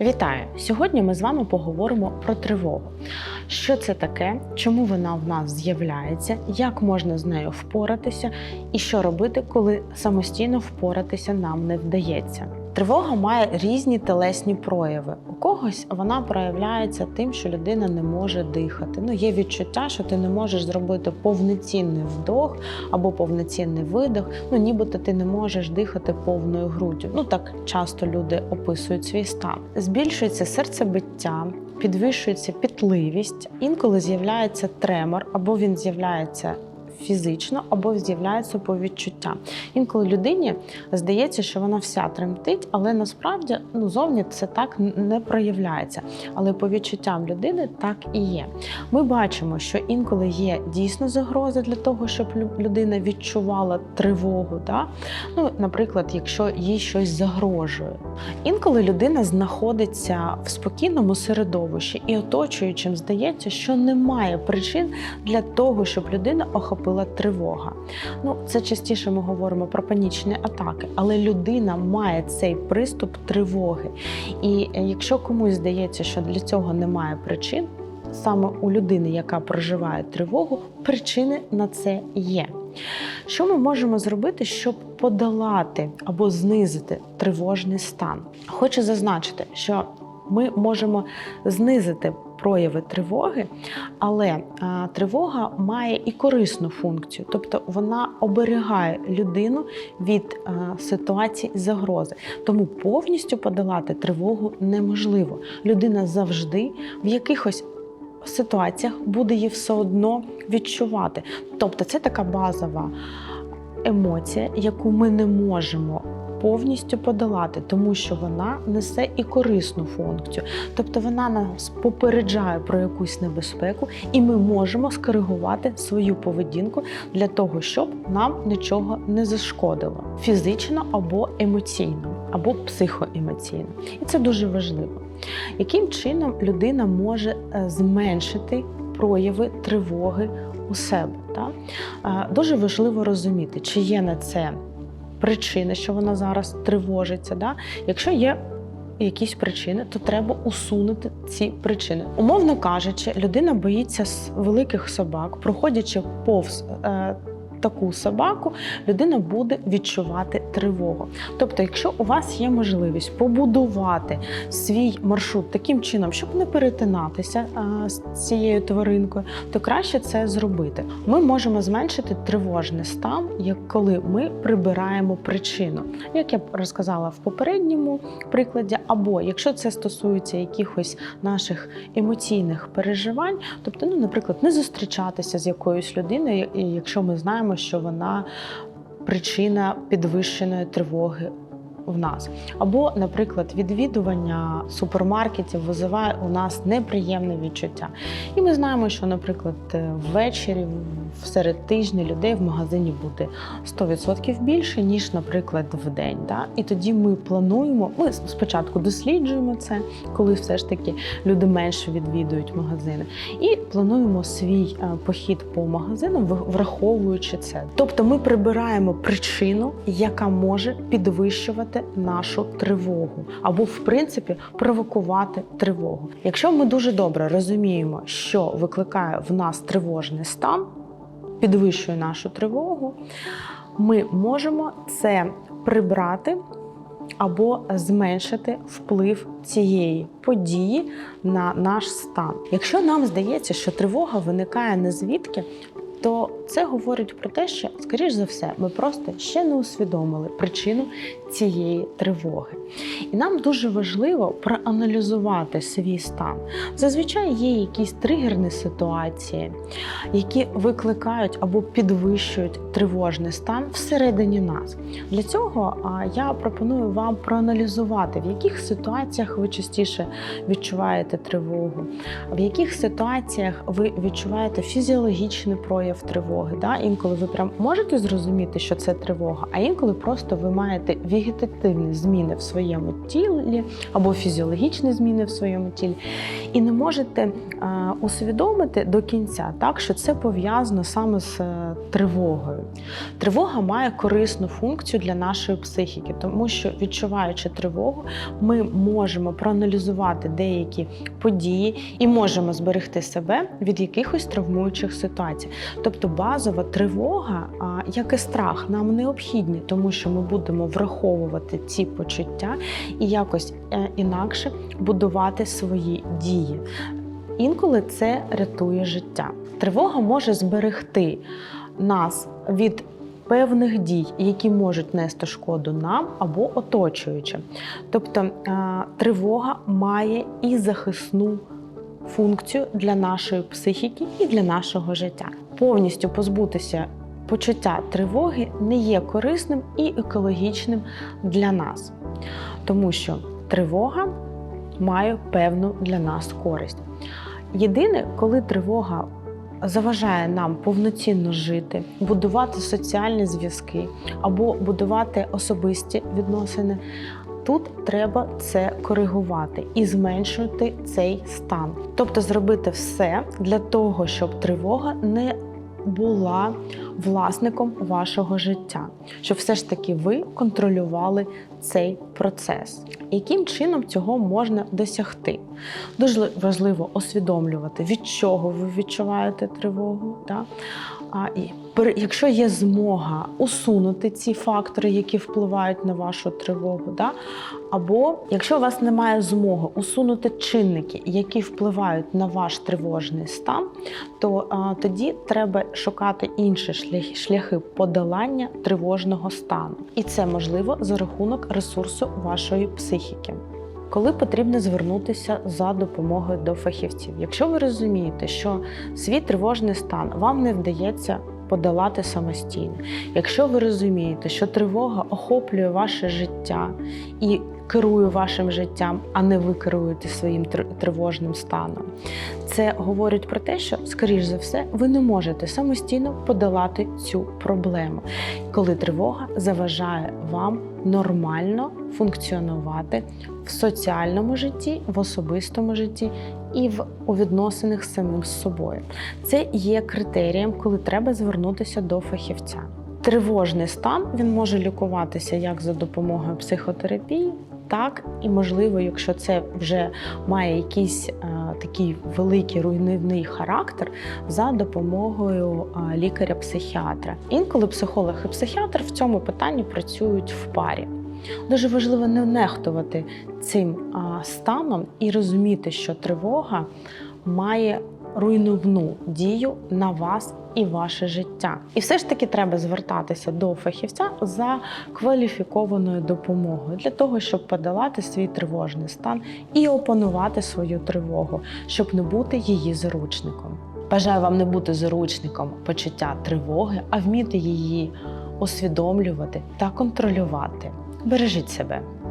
Вітаю! Сьогодні ми з вами поговоримо про тривогу. Що це таке, чому вона в нас з'являється, як можна з нею впоратися, і що робити, коли самостійно впоратися нам не вдається. Тривога має різні телесні прояви. У когось вона проявляється тим, що людина не може дихати. Ну, є відчуття, що ти не можеш зробити повноцінний вдох або повноцінний видох. Ну, нібито ти не можеш дихати повною груддю. Ну так часто люди описують свій стан. Збільшується серцебиття, підвищується пітливість, інколи з'являється тремор, або він з'являється. Фізично або з'являється по відчуттям. Інколи людині здається, що вона вся тремтить, але насправді ну зовні це так не проявляється. Але по відчуттям людини так і є. Ми бачимо, що інколи є дійсно загроза для того, щоб людина відчувала тривогу. Да? Ну, наприклад, якщо їй щось загрожує. Інколи людина знаходиться в спокійному середовищі і оточуючим здається, що немає причин для того, щоб людина охопила тривога. Ну, це частіше ми говоримо про панічні атаки, але людина має цей приступ тривоги. І е, якщо комусь здається, що для цього немає причин, саме у людини, яка проживає тривогу, причини на це є. Що ми можемо зробити, щоб подолати або знизити тривожний стан? Хочу зазначити, що ми можемо знизити прояви тривоги, але а, тривога має і корисну функцію, тобто вона оберігає людину від а, ситуацій загрози. Тому повністю подолати тривогу неможливо. Людина завжди в якихось ситуаціях буде її все одно відчувати. Тобто, це така базова емоція, яку ми не можемо. Повністю подолати, тому що вона несе і корисну функцію, тобто вона нас попереджає про якусь небезпеку, і ми можемо скоригувати свою поведінку для того, щоб нам нічого не зашкодило фізично або емоційно, або психоемоційно. І це дуже важливо. Яким чином людина може е, зменшити прояви тривоги у себе? Так? Е, Дуже важливо розуміти, чи є на це причини, що вона зараз тривожиться. Да? Якщо є якісь причини, то треба усунути ці причини. Умовно кажучи, людина боїться великих собак, проходячи повз. е, Таку собаку людина буде відчувати тривогу. Тобто, якщо у вас є можливість побудувати свій маршрут таким чином, щоб не перетинатися з цією тваринкою, то краще це зробити. Ми можемо зменшити тривожний стан, як коли ми прибираємо причину, як я розказала в попередньому прикладі, або якщо це стосується якихось наших емоційних переживань, тобто, ну, наприклад, не зустрічатися з якоюсь людиною, якщо ми знаємо, що вона причина підвищеної тривоги в нас. Або, наприклад, відвідування супермаркетів визиває у нас неприємне відчуття. І ми знаємо, що, наприклад, е, ввечері, серед тижня людей в магазині буде 100% більше, ніж, наприклад, в день. Да? І тоді ми плануємо, ми спочатку досліджуємо це, коли все ж таки люди менше відвідують магазини, і плануємо свій е, похід по магазинам, враховуючи це. Тобто ми прибираємо причину, яка може підвищувати нашу тривогу, або, в принципі, провокувати тривогу. Якщо ми дуже добре розуміємо, що викликає в нас тривожний стан, підвищує нашу тривогу, ми можемо це прибрати або зменшити вплив цієї події на наш стан. Якщо нам здається, що тривога виникає не звідки, то це говорить про те, що, скоріш за все, ми просто ще не усвідомили причину цієї тривоги. І нам дуже важливо проаналізувати свій стан. Зазвичай є якісь тригерні ситуації, які викликають або підвищують тривожний стан всередині нас. Для цього я пропоную вам проаналізувати, в яких ситуаціях ви частіше відчуваєте тривогу, в яких ситуаціях ви відчуваєте фізіологічний прояв тривоги. Да? Інколи ви прям можете зрозуміти, що це тривога, а інколи просто ви маєте вегетативні зміни в своєму тілі або фізіологічні зміни в своєму тілі. і не можете е, усвідомити до кінця, так що це пов'язано саме з е, тривогою. Тривога має корисну функцію для нашої психіки, тому що відчуваючи тривогу, ми можемо проаналізувати деякі події і можемо зберегти себе від якихось травмуючих ситуацій. Тобто базова тривога, як і страх, нам необхідні, тому що ми будемо враховувати ці почуття і якось е, інакше будувати свої дії. Інколи це рятує життя. Тривога може зберегти нас від певних дій, які можуть нести шкоду нам або оточуючим. Тобто е, тривога має і захисну функцію для нашої психіки і для нашого життя. Повністю позбутися почуття тривоги не є корисним і екологічним для нас, тому що тривога має певну для нас користь. Єдине, коли тривога заважає нам повноцінно жити, будувати соціальні зв'язки або будувати особисті відносини. Тут треба це коригувати і зменшувати цей стан, тобто зробити все для того, щоб тривога не була власником вашого життя, щоб все ж таки ви контролювали цей процес. Яким чином цього можна досягти? Дуже важливо усвідомлювати, від чого ви відчуваєте тривогу. Да? А, і пер- якщо є змога усунути ці фактори, які впливають на вашу тривогу, да? або якщо у вас немає змоги усунути чинники, які впливають на ваш тривожний стан, то а, тоді треба шукати інші шляхи, шляхи подолання тривожного стану. І це можливо за рахунок ресурсу вашої психіки. Коли потрібно звернутися за допомогою до фахівців, якщо ви розумієте, що свій тривожний стан вам не вдається подолати самостійно, якщо ви розумієте, що тривога охоплює ваше життя і керує вашим життям, а не ви керуєте своїм тривожним станом, це говорить про те, що, скоріш за все, ви не можете самостійно подолати цю проблему, коли тривога заважає вам нормально функціонувати в соціальному житті, в особистому житті і в у відносинах з самим з собою. Це є критерієм, коли треба звернутися до фахівця. Тривожний стан він може лікуватися як за допомогою психотерапії, так і можливо, якщо це вже має якийсь е, такий великий руйнівний характер, за допомогою е, лікаря-психіатра. Інколи психолог і психіатр в цьому питанні працюють в парі. Дуже важливо не нехтувати цим а, станом і розуміти, що тривога має руйнівну дію на вас і ваше життя. І все ж таки треба звертатися до фахівця за кваліфікованою допомогою для того, щоб подолати свій тривожний стан і опанувати свою тривогу, щоб не бути її заручником. Бажаю вам не бути заручником почуття тривоги, а вміти її усвідомлювати та контролювати. Бережіть себе.